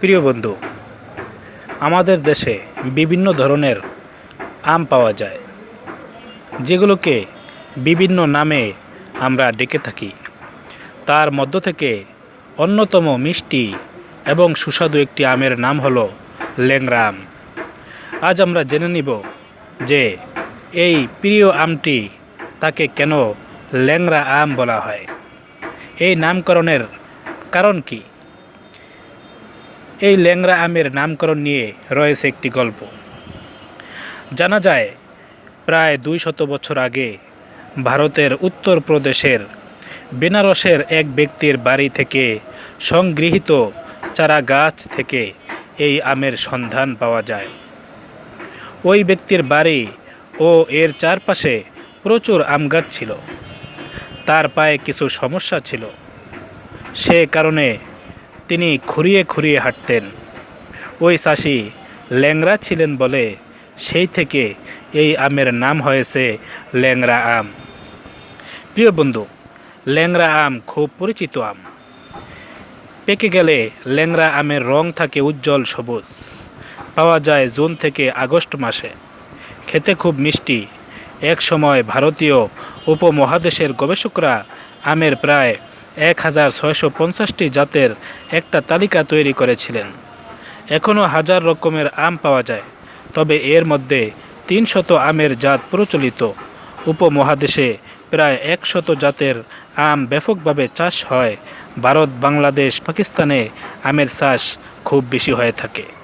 প্রিয় বন্ধু, আমাদের দেশে বিভিন্ন ধরনের আম পাওয়া যায়, যেগুলোকে বিভিন্ন নামে আমরা ডেকে থাকি। তার মধ্য থেকে অন্যতম মিষ্টি এবং সুস্বাদু একটি আমের নাম হলো ল্যাংড়া আম। আজ আমরা জেনে নিব যে এই প্রিয় আমটি তাকে কেন ল্যাংড়া আম বলা হয়। এই নামকরণের কারণ কি? এই ল্যাংরা আমের নামকরণ নিয়ে রয়েছে একটি গল্প। জানা যায়, প্রায় দুই শত বছর আগে ভারতের উত্তরপ্রদেশের বেনারসের এক ব্যক্তির বাড়ি থেকে সংগৃহীত চারা গাছ থেকে এই আমের সন্ধান পাওয়া যায়। ওই ব্যক্তির বাড়ি ও এর চারপাশে প্রচুর আম গাছ ছিল। তার পায়ে কিছু সমস্যা ছিল। সে কারণে তিনি খুঁড়িয়ে খুঁড়িয়ে হাঁটতেন। ওই চাষি ল্যাংরা ছিলেন বলে সেই থেকে এই আমের নাম হয়েছে ল্যাংরা আম। প্রিয় বন্ধু ল্যাংরা আম খুব পরিচিত আম। পেকে গেলে ল্যাংরা আমের রং থাকে উজ্জ্বল সবুজ। পাওয়া যায় জুন থেকে আগস্ট মাসে। খেতে খুব মিষ্টি। এক সময় ভারতীয় উপমহাদেশের গবেষকরা আমের প্রায় এক হাজার ছয়শো পঞ্চাশটি জাতের একটা তালিকা তৈরি করেছিলেন। এখনও হাজার রকমের আম পাওয়া যায়, তবে এর মধ্যে তিনশত আমের জাত প্রচলিত। উপমহাদেশে প্রায় একশত জাতের আম ব্যাপকভাবে চাষ হয়। ভারত, বাংলাদেশ, পাকিস্তানে আমের চাষ খুব বেশি হয়ে থাকে।